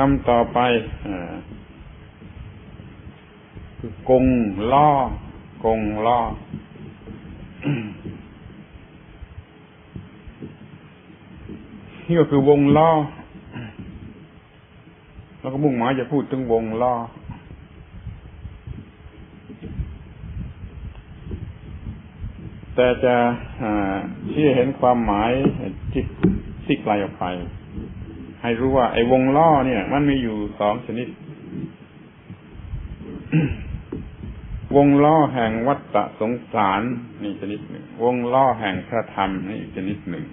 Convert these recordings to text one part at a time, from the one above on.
คำต่อไปคือกงล่อกงล่อนี่ก็คือวงล้อแล้วก็มุ่งหมายจะพูดถึงวงล้อแต่จะที่เห็นความหมายที่ที่ไกลออกไป ให้รู้ว่า ไอ้วงล้อเนี่ย มันมีอยู่สองชนิด วงล้อแห่งวัฏสงสารนี่ชนิดหนึ่ง วงล้อแห่งพระธรรมนี่อีกชนิดหนึ่ง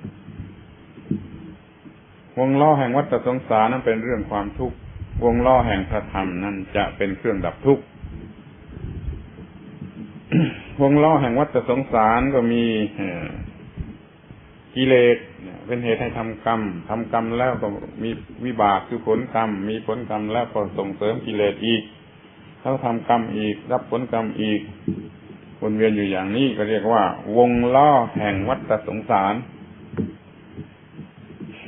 วงล้อแห่งวัฏสงสารนั้นเป็นเรื่องความทุกข์ วงล้อแห่งพระธรรมนั้นจะเป็นเครื่องดับทุกข์ วงล้อแห่งวัฏสงสารก็มีกิเลส เป็นเหตุให้ทำกรรมทำกรรมแล้วก็มีวิบากคือผลกรรม มีผลกรรมแล้วก็ส่งเสริมกิเลสอีกแล้วทำกรรมอีก รับผลกรรมอีกวนเวียนอยู่อย่างนี้ก็เรียกว่า วงล้อแห่งวัฏสงสาร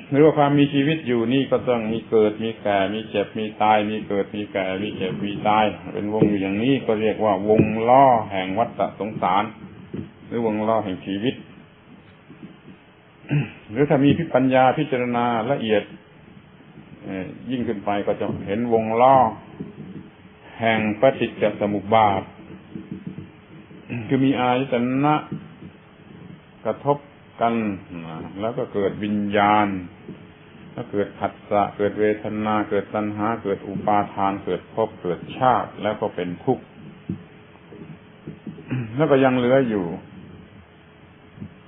หรือว่าความมีชีวิตอยู่นี่ก็ต้องมีเกิดมีแก่ มีเจ็บมีตาย มีเกิดมีแก่ มีเจ็บมีตาย เป็นวงอยู่อย่างนี้ก็เรียกว่าวงล้อแห่งวัฏสงสาร หรือวงล้อแห่งชีวิต รือถ้ามีพิปัญญาพิจารณาละเอียดยิ่งขึ้นไปก็จะเห็นวงล้อแห่งปฏิจจสมุปบาท คือมีอายตนะกระทบกันแล้วก็เกิดวิญญาณ แล้วเกิดผัสสะเกิดเวทนา เกิดตัณหา เกิดอุปาทาน เกิดภพเกิดชาติแล้วก็เป็นทุกข์แล้วก็ยังเหลืออยู่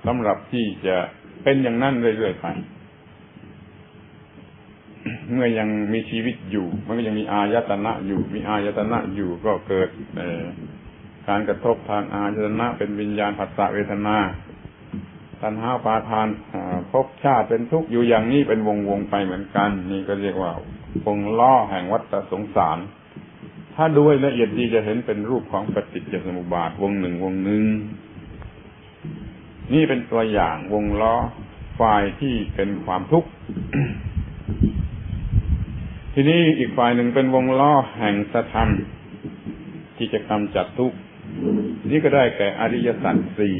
สำหรับที่จะ เป็นอย่างนั้นเรื่อยๆไป เมื่อยังมีชีวิตอยู่ มันก็ยังมีอายตนะอยู่ มีอายตนะอยู่ก็เกิดการกระทบทางอายตนะ เป็นวิญญาณผัสสะเวทนาตัณหาปาทานพบชาติเป็นทุกข์อยู่อย่างนี้เป็นวงวงไปเหมือนกัน นี่ก็เรียกว่าวงล้อแห่งวัฏสงสาร ถ้าดูละเอียดดีจะเห็นเป็นรูปของปฏิจจสมุปบาทวงหนึ่งวงหนึ่ง นี่เป็นตัวอย่างวงล้อฝ่ายที่เป็นความทุกข์ทีนี้อีกฝ่ายหนึ่งเป็นวงล้อแห่งสธรรมที่จะกำจัดทุกข์นี่ก็ได้แก่อริยสัจสี่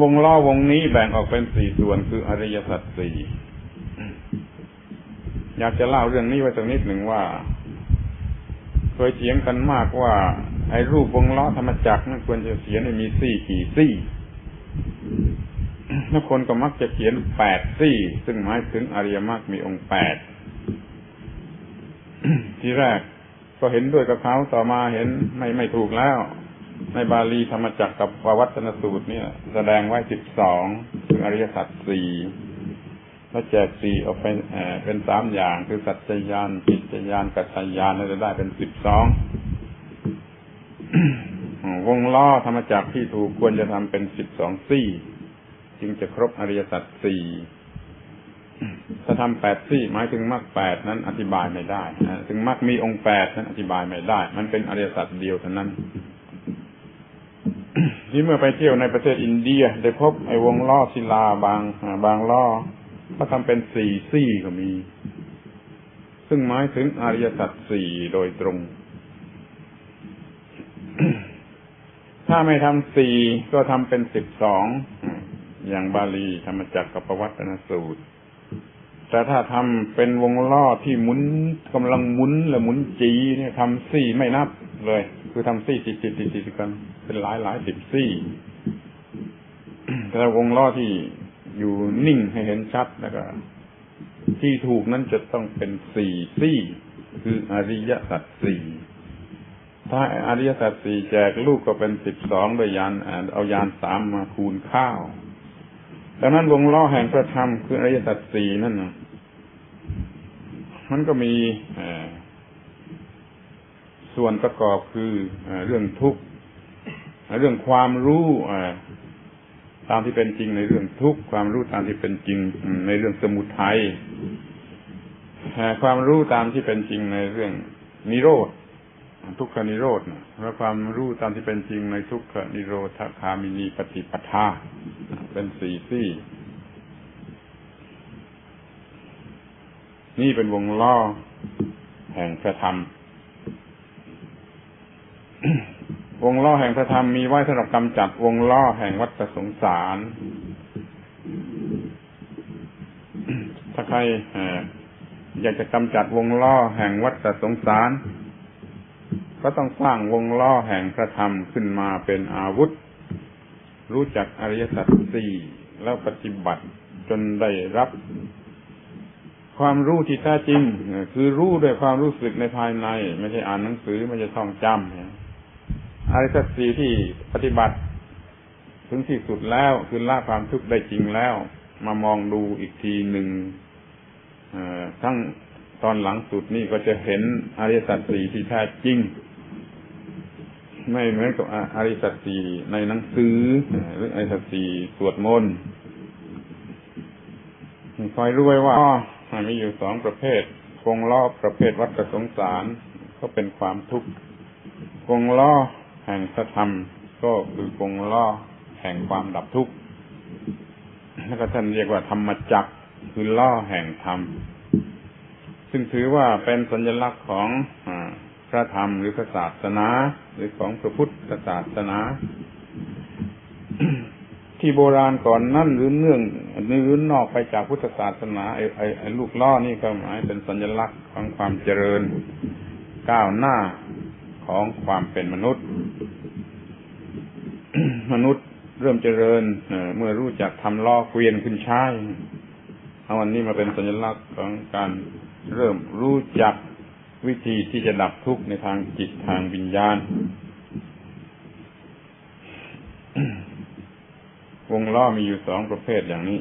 วงล้อวงนี้แบ่งออกเป็นสี่ส่วนคืออริยสัจสี่อยากจะเล่าเรื่องนี้ไว้สักนิดหนึ่งว่า เคยเถียงกันมากว่า ไอ้รูปวงล้อธรรมจักรนั้นควรจะเขียนให้มีสี่กี่สี่แล้วคนก็มักจะเขียนแปดสี่ ซึ่งหมายถึงอริยมรรคมีองค์แปดที่แรกก็เห็นด้วยกับเขาต่อมาเห็นไม่ไม่ถูกแล้ว ในบาลีธรรมจักรกับววัฒนสูตรเนี่ย แสดงไว้สิบสองคืออริยสัจสี่แล้วแจกสี่ออกเป็นเป็นสามอย่าง คือสัจจยานจิตจยานกัจจยานแล้วจะได้เป็นสิบสอง วงล้อธรรมจักรที่ถูกควรจะทำเป็นสิบสองซี่ จึงจะครบอริยสัจสี่ถ้าทำแปดซี่หมายถึงมรรคแปดนั้นอธิบายไม่ได้ถึงมรรคมีองค์แปดนั้นอธิบายไม่ได้ มันเป็นอริยสัจเดียวเท่านั้น ที่เมื่อไปเที่ยวในประเทศอินเดีย ได้พบไอ้วงล้อศิลาบางบางล้อก็ทำเป็นสี่ซี่ก็มี ซึ่งหมายถึงอริยสัจสี่โดยตรง ถ้าไม่ทำสี่ก็ทำเป็นสิบสองอย่างบาลีธรรมจักรกับประวัตินสูตร แต่ถ้าทำเป็นวงล้อที่หมุนกำลังหมุนและหมุนจีเนี่ยทำสี่ไม่นับเลย คือทำซี่ติดติดติดติดกันเป็นหลายหลายสิบซี่แต่วงล้อที่อยู่นิ่งให้เห็นชัดแล้วก็ ที่ถูกนั้นจะต้องเป็นสี่ซี่ คืออริยสัจสี่ ถ้าอริยสัจสี่แจกลูกก็เป็นสิบสองโดยยานเอายานสามมาคูณข้าวดังนั้นวงล้อแห่งพระธรรมคืออริยสัจสี่นั่นมันก็มีส่วนประกอบคือเรื่องทุกข์เรื่องความรู้ตามที่เป็นจริงในเรื่องทุกข์ความรู้ตามที่เป็นจริงในเรื่องสมุทัยความรู้ตามที่เป็นจริงในเรื่องนิโรธ ทุกขนิโรธและความรู้ตามที่เป็นจริงในทุกขนิโรธคามินีปฏิปทา เป็นสี่ซี่นี่เป็นวงล้อแห่งพระธรรม วงล้อแห่งพระธรรมมีไว้สำหรับกำจัดวงล้อแห่งวัฏสงสาร ถ้าใครอยากจะกำจัดวงล้อแห่งวัฏสงสาร ก็ต้องสร้างวงล้อแห่งพระธรรมขึ้นมาเป็นอาวุธ รู้จักอริยสัจสี่แล้วปฏิบัติจนได้รับ ความรู้ที่แท้จริง คือรู้ด้วยความรู้สึกในภายใน ไม่ใช่อ่านหนังสือไม่ใช่ท่องจำอริยสัจสี่ที่ปฏิบัติ ถึงที่สุดแล้วคือละความทุกข์ได้จริงแล้ว มามองดูอีกทีหนึ่งทั้งตอนหลังสุดนี่ก็จะเห็นอริยสัจสี่ที่แท้จริง ไม่เหมือนกับอริสัจสี่ในหนังสือหรืออริสัจสี่สวดมนต์คอยรู้ไว้ว่ามีอยู่สองประเภทวงล้อประเภทวัฏสงสารก็เป็นความทุกข์วงล้อแห่งธรรม ก็คือวงล้อแห่งความดับทุกข์แล้วก็ท่านเรียกว่าธรรมจักคือล้อแห่งธรรม ซึ่งถือว่าเป็นสัญลักษณ์ของ พระธรรมหรือพระศาสนา หรือของพระพุทธศาสนา ที่โบราณก่อนนั่นหรือเนื่องหรือนอกไปจากพุทธศาสนาไอ้ไอ้ไอ้ลูกล้อนี่ก็หมายเป็นสัญลักษณ์ของความเจริญ ก้าวหน้าของความเป็นมนุษย์ มนุษย์เริ่มเจริญเมื่อรู้จักทำล้อเกวียนขึ้นใช้เอาวันนี้มาเป็นสัญลักษณ์ของการเริ่มรู้จัก วิธีที่จะดับทุกข์ในทางจิตทางวิญญาณ วงล้อมีอยู่สองประเภทอย่างนี้